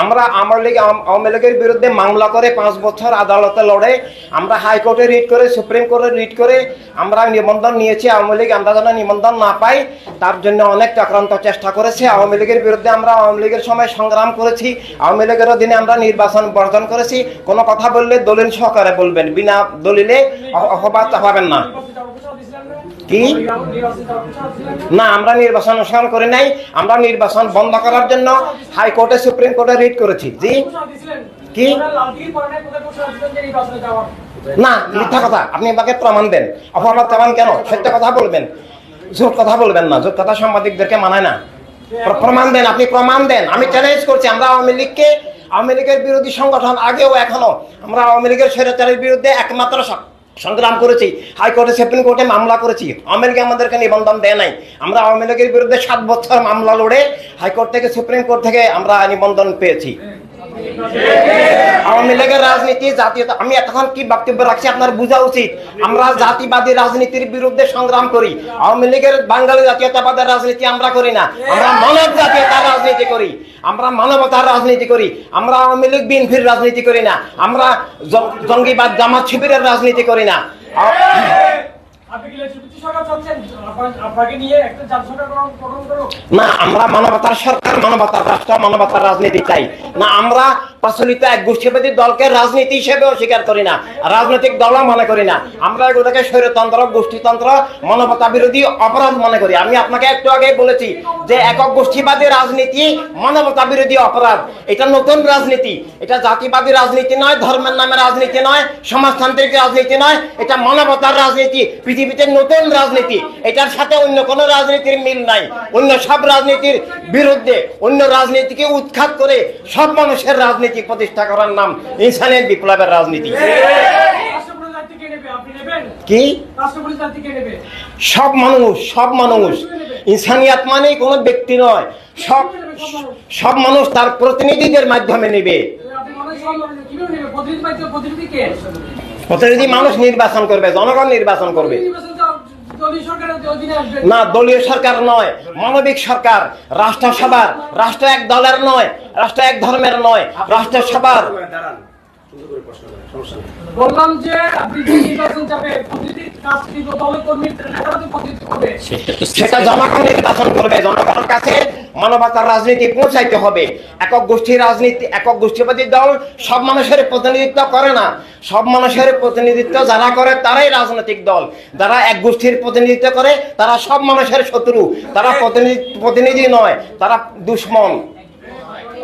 আমরা আমার লীগ আওয়ামী লীগের বিরুদ্ধে মামলা করে পাঁচ বছর আদালতে লড়ে, আমরা হাইকোর্টে রিট করে, সুপ্রিম কোর্টে রিট করে আমরা নিবন্ধন নিয়েছি, আওয়ামী লীগ আমরা যেন নিবন্ধন না পাই তার জন্য অনেক চক্রান্ত চেষ্টা করেছে। আওয়ামী লীগের বিরুদ্ধে আমরা আওয়ামী লীগের সময় সংগ্রাম করেছি, আওয়ামী লীগের অধীনে আমরা নির্বাচন বর্জন করেছি। কোনো কথা বললে দলিল সহকারে বলবেন, বিনা দলিলে অপবাদ পাবেন না। কি? না, আমরা নির্বাচন অনুসরণ করি নাই, আমরা নির্বাচন বন্ধ করার জন্য হাইকোর্টে, সুপ্রিম কোর্টে রিট করেছি। জি? কি? না, মিথ্যা কথা, আপনি আমাকে প্রমাণ দেন। অপরাধ প্রমাণ কেন? সত্য কথা বলবেন। জোর কথা বলবেন না, জোর কথা সাংবাদিকদেরকে মানায় না। প্রমাণ দেন, আপনি প্রমাণ দেন। আমি চ্যালেঞ্জ করছি, আমরা আওয়ামী লীগকে, আওয়ামী লীগের বিরোধী সংগঠন আগেও এখনও, আমরা আওয়ামী লীগের স্বৈরাচারের বিরুদ্ধে একমাত্র সংগ্রাম করেছি হাইকোর্টে সুপ্রিম কোর্টে মামলা করেছি। আওয়ামী আমাদেরকে নিবন্ধন দেয় নাই। আমরা আওয়ামী লীগের বিরুদ্ধে সাত বছর মামলা লড়ে হাইকোর্ট থেকে সুপ্রিম কোর্ট থেকে আমরা নিবন্ধন পেয়েছি। আওয়ামী লীগের রাজনীতি জাতীয়তা আমি এতক্ষণ কি বক্তব্য রাখছি আপনার বোঝা উচিত। আমরা জাতিবাদী রাজনীতির বিরুদ্ধে সংগ্রাম করি। আওয়ামী লীগের বাঙালি জাতীয়তাবাদের রাজনীতি আমরা করি না। আমরা মানব জাতীয়তার রাজনীতি করি। আমরা মানবতার রাজনীতি করি। আমরা আওয়ামী লীগ বিএনপির রাজনীতি করি না। আমরা জঙ্গিবাদ জামাত শিবিরের রাজনীতি করি না। জাতীয় না আমরা মানবতার সরকার মানবতার রাষ্ট্র মানবতার রাজনীতি চাই। না আমরা প্রচলিত এক গোষ্ঠীবাদী দলকে রাজনীতি হিসেবে অস্বীকার করি না, রাজনৈতিক দলও মনে করি না। আমরা এগুলোকে স্বৈরতন্ত্র, গোষ্ঠীতন্ত্র, মানবতা বিরোধী অপরাধ মনে করি। আমি আপনাকে একটু আগে বলেছি যে একক গোষ্ঠীবাদী রাজনীতি মানবতা বিরোধী অপরাধ। এটা নতুন রাজনীতি। এটা জাতিবাদী রাজনীতি নয়, ধর্মের নামে রাজনীতি নয়, সমাজতান্ত্রিক রাজনীতি নয়, এটা মানবতার রাজনীতি। পৃথিবীতে নতুন রাজনীতি। এটার সাথে অন্য কোনো রাজনীতির মিল নাই। অন্য সব রাজনীতির বিরুদ্ধে অন্য রাজনীতিকে উৎখাত করে সব মানুষের রাজনীতি প্রতিষ্ঠা করার নাম ইনসানের বিপ্লবের রাজনীতি। কে? সব মানুষ সব মানুষ। ইনসানিয়াত মানেই কোনো ব্যক্তি নয়। সব সব মানুষ। তার প্রতিনিধিদের মাধ্যমে নেবে। মনে প্রতিনিধি মানুষ নির্বাচন করবে জনগণ নির্বাচন করবে। না দলীয় সরকার নয় মানবিক সরকার রাষ্ট্রসভার রাষ্ট্র এক দলের নয় রাষ্ট্র এক ধর্মের নয় রাষ্ট্রসভার। দাঁড়ান। বললাম যে আপনি নির্বাচন যাবে কাজ কিন্তু দলের সেটা জনগণ নির্বাচন করবে। জনগণের কাছে মানবতার রাজনীতি পৌঁছাইতে হবে। একক গোষ্ঠী রাজনীতি একক গোষ্ঠীবাদী দল সব মানুষের প্রতিনিধিত্ব করে না। সব মানুষের প্রতিনিধিত্ব যারা করে তারাই রাজনৈতিক দল। যারা এক গোষ্ঠীর প্রতিনিধিত্ব করে তারা সব মানুষের শত্রু। তারা প্রতিনিধি প্রতিনিধি নয় তারা দুশ্মন একটু একটু প্রশ্ন ছিল সেটা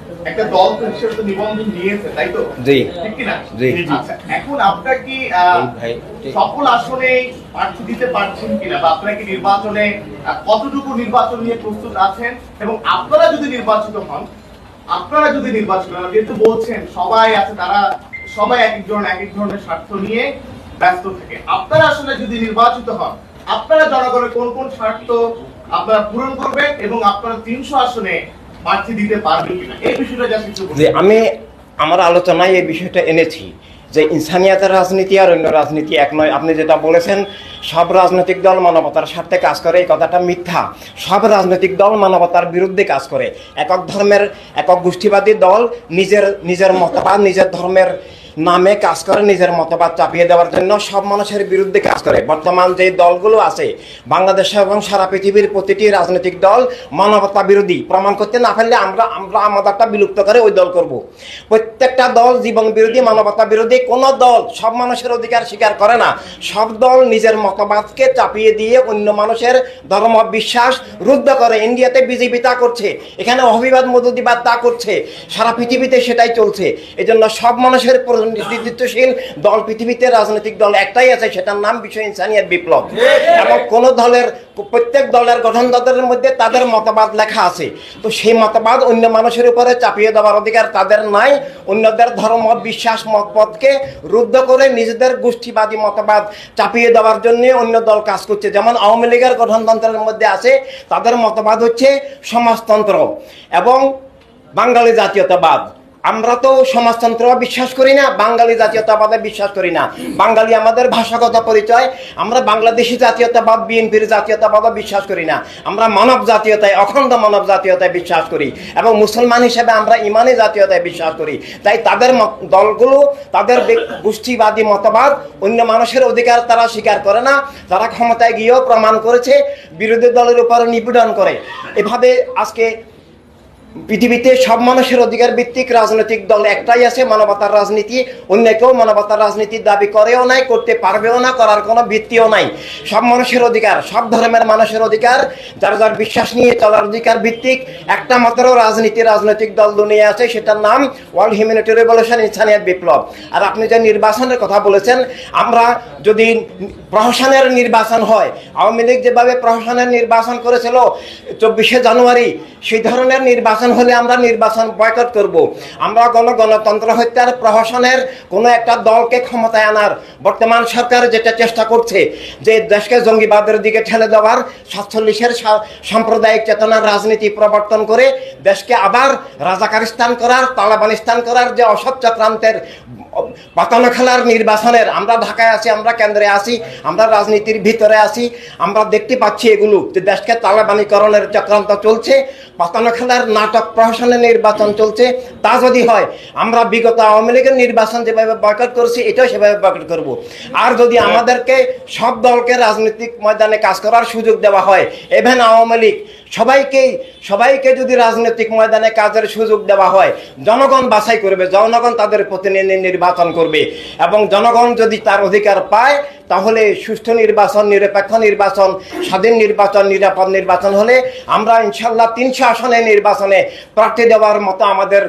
একটা দল হিসেবে তো নিবন্ধন নিয়েছে তাই তো? জি। ঠিক কিনা? জি। আচ্ছা এখন আপনার কি ভাই, সকল আসনে প্রার্থী দিতে পারছেন কিনা? বা আপনারা কি নির্বাচনে কতটুকু নির্বাচন নিয়ে প্রস্তুত আছেন? এবং আপনারা যদি নির্বাচিত হন আপনারা যদি নির্বাচিত হন যেহেতু বলছেন সবাই আছে তারা সবাই এক একজন এক এক ধরনের স্বার্থ নিয়ে ব্যস্ত থাকে। আপনারা আসলে যদি নির্বাচিত হন আপনারা জনগণের কোন কোন স্বার্থ আপনারা পূরণ করবেন এবং আপনারা তিনশো আসনে আমি আমার আলোচনায় এই বিষয়টা এনেছি যে ইনসানিয়াতের রাজনীতি আর অন্য রাজনীতি এক নয়। আপনি যেটা বলেছেন, সব রাজনৈতিক দল মানবতার স্বার্থে কাজ করে, এই কথাটা মিথ্যা। সব রাজনৈতিক দল মানবতার বিরুদ্ধে কাজ করে। একক ধর্মের, একক গোষ্ঠীবাদী দল নিজের নিজের মতবাদ, নিজের ধর্মের নামে কাজ করে নিজের মতবাদ চাপিয়ে দেওয়ার জন্য সব মানুষের বিরুদ্ধে কাজ করে। বর্তমান যে দলগুলো আছে, বাংলাদেশে এবং সারা পৃথিবীর প্রতিটি রাজনৈতিক দল মানবতা বিরোধী প্রমাণ করতে না পারলে আমরা আমরা আমাদেরটা বিলুপ্ত করে ওই দল করব। প্রত্যেকটা দল জীবন বিরোধী মানবতা বিরোধী কোন দল সব মানুষের অধিকার স্বীকার করে না। সব দল নিজের মতবাদকে চাপিয়ে দিয়ে অন্য মানুষের ধর্ম বিশ্বাস রুদ্ধ করে। ইন্ডিয়াতে বিজেপি তা করছে এখানে অভিবাদ মধুদিবাদ তা করছে সারা পৃথিবীতে সেটাই চলছে। এজন্য সব মানুষের প্রতিনিধিত্বশীল দল পৃথিবীতে রাজনৈতিক দল একটাই আছে সেটার নাম বিশ্ব ইনসানিয়াত বিপ্লব। এবং কোন দলের প্রত্যেক দলের গঠনতন্ত্রের মধ্যে তাদের মতবাদ লেখা আছে। তো সেই মতবাদ অন্য মানুষের উপরে চাপিয়ে দেওয়ার অধিকার তাদের নাই। অন্যদের ধর্ম, বিশ্বাস, মতপথকে রুদ্ধ করে নিজেদের গোষ্ঠীবাদী মতবাদ চাপিয়ে দেওয়ার জন্য অন্য দল কাজ করছে। যেমন আওয়ামী লীগের গঠনতন্ত্রের মধ্যে আছে, তাদের মতবাদ হচ্ছে সমাজতন্ত্র এবং বাঙালি জাতীয়তাবাদ। আমরা তো সমাজতন্ত্র বিশ্বাস করি না, বাঙালি জাতীয়তাবাদে বিশ্বাস করি না। বাঙালি আমাদের ভাষাগত পরিচয়, আমরা বাংলাদেশি জাতীয়তাবাদ, বিএনপির জাতীয়তাবাদও বিশ্বাস করি না। আমরা মানব জাতীয়তায়, অখণ্ড মানব জাতীয়তায় বিশ্বাস করি এবং মুসলমান হিসেবে আমরা ইমানি জাতীয়তায় বিশ্বাস করি। তাই তাদের দলগুলো, তাদের গোষ্ঠীবাদী মতবাদ অন্য মানুষের অধিকার তারা স্বীকার করে না। তারা ক্ষমতায় গিয়েও প্রমাণ করেছে, বিরোধী দলের উপর নিপীড়ন করে। এভাবে আজকে পৃথিবীতে সব মানুষের অধিকার ভিত্তিক রাজনৈতিক দল একটাই আছে, মানবতার রাজনীতি। অন্য কেউ মানবতার রাজনীতির দাবি করেও নাই, করতে পারবেও না, করার কোনো ভিত্তিও নাই। সব মানুষের অধিকার, সব ধর্মের মানুষের অধিকার, যার যার বিশ্বাস নিয়ে চলার অধিকার ভিত্তিক একটা মাত্র রাজনীতি, রাজনৈতিক দল দুনিয়া আছে, সেটার নাম ওয়ার্ল্ড হিউম্যানিটি রেভলিউশন ইনসানিয়াত বিপ্লব। আর আপনি যে নির্বাচনের কথা বলেছেন, আমরা যদি প্রহসনের নির্বাচন হয়, আওয়ামী লীগ যেভাবে প্রহসনের নির্বাচন করেছিল, চব্বিশে জানুয়ারি, সেই ধরনের নির্বাচন হলে আমরা নির্বাচন বয়কট করব। আমরা গণ গণতন্ত্র হত্যার প্রহসনের কোনো একটা দলকে ক্ষমতায় আনার বর্তমান সরকার যেটা চেষ্টা করছে, যে দেশকে জঙ্গিবাদের দিকে ঠেলে দেওয়ার সাতচল্লিশের সাম্প্রদায়িক চেতনার রাজনীতি প্রবর্তন করে দেশকে আবার রাজাকারিস্তান করার তালাবানিস্তান করার যে অসৎ চক্রান্তের পাতানো খেলার নির্বাচনের, আমরা ঢাকায় আছি, আমরা কেন্দ্রে আছি, আমরা রাজনীতির ভিতরে আছি, আমরা দেখতে পাচ্ছি এগুলো যে দেশকে তালেবানীকরণের চক্রান্ত চলছে, পাতানো খেলার নাটক প্রহসনের নির্বাচন চলছে তা যদি হয় আমরা বিগত আওয়ামী লীগের নির্বাচন যেভাবে বয়কট করছি এটাও সেভাবে বয়কট করব। আর যদি আমাদেরকে সব দলকে রাজনৈতিক ময়দানে কাজ করার সুযোগ দেওয়া হয় এভেন আওয়ামী লীগ সবাইকেই সবাইকে যদি রাজনৈতিক ময়দানে কাজের সুযোগ দেওয়া হয় জনগণ বাছাই করবে জনগণ তাদের প্রতিনিধি নির্বাচন করবে এবং জনগণ যদি তার অধিকার পায় তাহলে সুষ্ঠু নির্বাচন, নিরপেক্ষ নির্বাচন, স্বাধীন নির্বাচন, নিরাপদ নির্বাচন হলে আমরা ইনশাল্লাহ তিনশো আসনে নির্বাচনে প্রার্থী দেওয়ার মতো আমাদের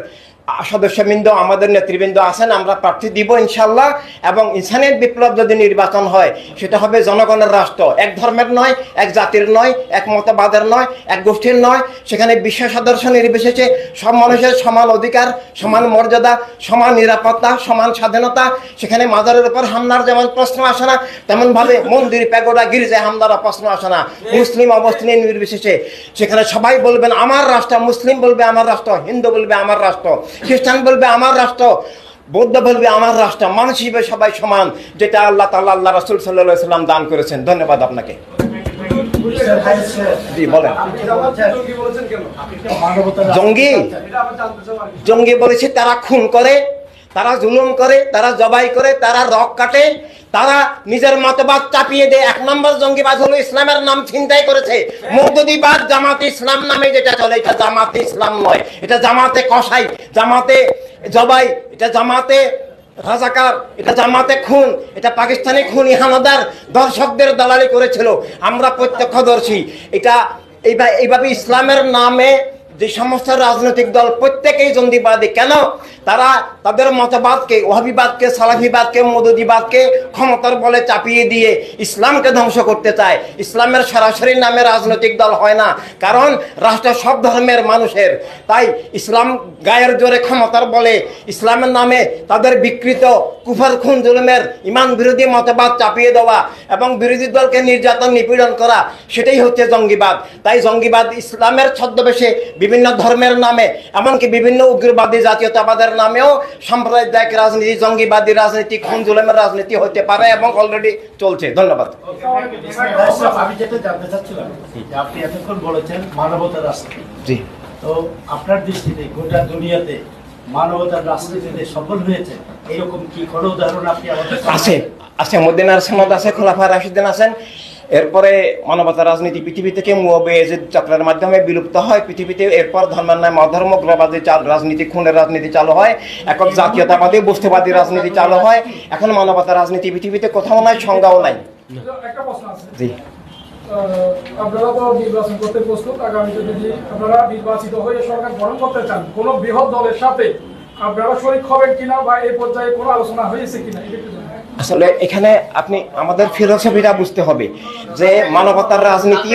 সদস্যবৃন্দ, আমাদের নেতৃবৃন্দ আছেন, আমরা প্রার্থী দিব ইনশাল্লাহ এবং ইনসানের বিপ্লব যদি নির্বাচন হয়, সেটা হবে জনগণের রাষ্ট্র। এক ধর্মের নয়, এক জাতির নয়, এক মতবাদের নয়, এক গোষ্ঠীর নয়। সেখানে বিশ্ব সদস্য নির্বিশেষে সব মানুষের সমান অধিকার, সমান মর্যাদা, সমান নিরাপত্তা, সমান স্বাধীনতা। সেখানে মাজারের উপর হামলার যেমন প্রশ্ন আসে না, তেমনভাবে মন্দির, প্যাগোডা গির্জায় হামলার প্রশ্ন আসে না। মুসলিম অবস্থান নির্বিশেষে। সেখানে সবাই বলবেন, আমার রাষ্ট্র মুসলিম বলবে, আমার রাষ্ট্র হিন্দু বলবে, আমার রাষ্ট্র। খ্রিস্টান বলবে আমার রাষ্ট্র, বৌদ্ধ বলবে আমার রাষ্ট্র, মানুষ হিসেবে সবাই সমান, যেটা আল্লাহ তাল্লাহ আল্লাহ রাসুল সাল্লাহ সাল্লাম দান করেছেন। ধন্যবাদ আপনাকে। জঙ্গি। জঙ্গি বলেছে তারা খুন করে। তারা জুলুম করে, তারা জবাই করে, তারা রক কাটে, তারা নিজের মতবাদ চাপিয়ে দেয়। এক নম্বর জঙ্গিবাদ হলো ইসলামের নাম চিন্তাই করেছে। মৌদুদিবাদ জামাতে ইসলাম নামে যেটা চলে, এটা জামাতে ইসলাম নয়, এটা জামাতে কসাই, জামাতে জবাই, এটা জামাতে রাজাকার, এটা জামাতে খুন, এটা পাকিস্তানি খুন ইহানাদার দর্শকদের দালালি করেছিল। আমরা প্রত্যক্ষদর্শী। এটা এইভাবে ইসলামের নামে যে সমস্ত রাজনৈতিক দল প্রত্যেকেই জঙ্গিবাদী, কেন? তারা তাদের মতবাদকে ওহাবিবাদকে সালাফিবাদকে, মদুদিবাদকে ক্ষমতার বলে চাপিয়ে দিয়ে ইসলামকে ধ্বংস করতে চায়। ইসলামের সরাসরি নামে রাজনৈতিক দল হয় না, কারণ রাষ্ট্র সব ধর্মের মানুষের। তাই ইসলাম গায়ের জোরে ক্ষমতার বলে ইসলামের নামে তাদের বিকৃত কুফর, খুন, জুলুমের ইমান বিরোধী মতবাদ চাপিয়ে দেওয়া এবং বিরোধী দলকে নির্যাতন, নিপীড়ন করা, সেটাই হচ্ছে জঙ্গিবাদ। তাই জঙ্গিবাদ ইসলামের ছদ্মবেশে বিভিন্ন ধর্মের নামে এমনকি বিভিন্ন উগ্রবাদী জাতীয়তাবাদের নামেও সাম্প্রদায়িক রাজনীতি জঙ্গিবাদী রাজনীতি খুন জুলুমের রাজনীতি হতে পারে এবং অলরেডি চলছে। ধন্যবাদ। আমি যেটা জানতে চাচ্ছিলাম আপনি এতক্ষণ বলেছেন মানবতার রাজনীতি। জি। তো আপনার দৃষ্টিতে গোটা দুনিয়াতে মানবতার রাজনীতিতে সফল হয়েছে এরকম কি কোনো উদাহরণ আপনি আমাদের আছে আছে মদিনার সনদ আছে খোলাফা রাশিদিন আছেন। এরপরে মানবতা রাজনীতি পৃথিবী থেকে মুয়াবে এজিদ চক্রের মাধ্যমে বিলুপ্ত হয় পৃথিবীতে এরপর ধর্মের নামে অধর্ম উগ্রবাদী চাল রাজনীতি খুনের রাজনীতি চালু হয় এখন জাতীয়তাবাদী বস্তুবাদী রাজনীতি চালু হয় এখন মানবতা রাজনীতি পৃথিবীতে কোথাও নাই সংজ্ঞাও নাই জি আপনারা তো নির্বাচন করতে প্রস্তুত আগামীতে যদি আপনারা নির্বাচিত হয়ে সরকার গঠন করতে চান কোন বৃহৎ দলের সাথে আপনারা শরিক হবেন কিনা বা এই পর্যায়ে কোনো আলোচনা হয়েছে কিনা। আসলে এখানে আপনি আমাদের ফিলোসফিটা বুঝতে হবে যে মানবতার রাজনীতি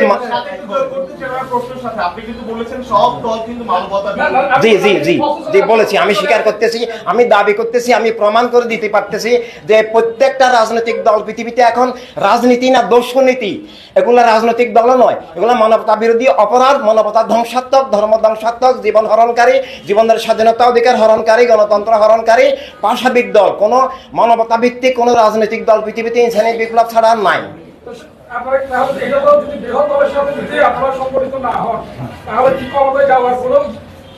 জি জি জি জি বলেছি আমি স্বীকার করতেছি আমি দাবি করতেছি আমি প্রমাণ করে দিতে পারতেছি যে প্রত্যেকটা রাজনৈতিক দল পৃথিবীতে এখন রাজনীতি না দর্শনীতি এগুলো রাজনৈতিক দল নয়। এগুলো মানবতা বিরোধী অপরাধ মানবতা ধ্বংসাত্মক ধর্ম ধ্বংসাত্মক জীবন হরণকারী জীবনের স্বাধীনতা অধিকার হরণকারী গণতন্ত্র হরণকারী পাশাবিক দল। কোনো মানবতা ভিত্তিক কোনো রাজনৈতিক দল পৃথিবীতে ইনসানি বিপ্লব ছাড়া নাই। আপনারা তাহলে এটা যদি বৃহৎ দলের সাথে যদি আপনারা সংগঠিত না হন তাহলে কি ক্ষমতায় যাওয়ার কোনো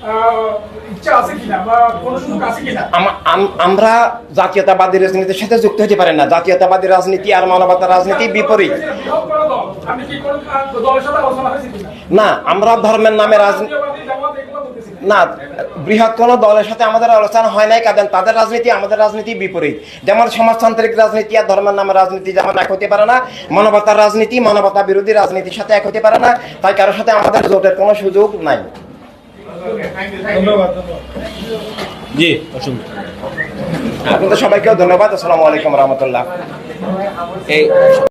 আহ, ইচ্ছা আছে কিনা বা কোনো সুযোগ আছে কিনা? আম- আম- আমরা জাতীয়তাবাদী রাজনীতির সাথে যুক্ত হতে পারেন না। জাতীয়তাবাদী রাজনীতি আর মানবতার রাজনীতি বিপরীত। না আমরা ধর্মের নামে রাজনীতি জাতীয়বাদী জামাত এগুলো বলতেছি না বৃহৎ কোনো দলের সাথে আমাদের আলোচনা হয় নাই কারণ তাদের রাজনীতি আমাদের রাজনীতি বিপরীত। যেমন সমাজতান্ত্রিক রাজনীতি আর ধর্মের নামে রাজনীতি যেমন এক হতে পারে না মানবতার রাজনীতি মানবতা বিরোধী রাজনীতির সাথে এক হতে পারে না তাই কারোর সাথে আমাদের জোটের কোনো সুযোগ নাই। জি আপনাদের সবাইকেও ধন্যবাদ আসসালামু আলাইকুম রহমতুল্লাহ। এই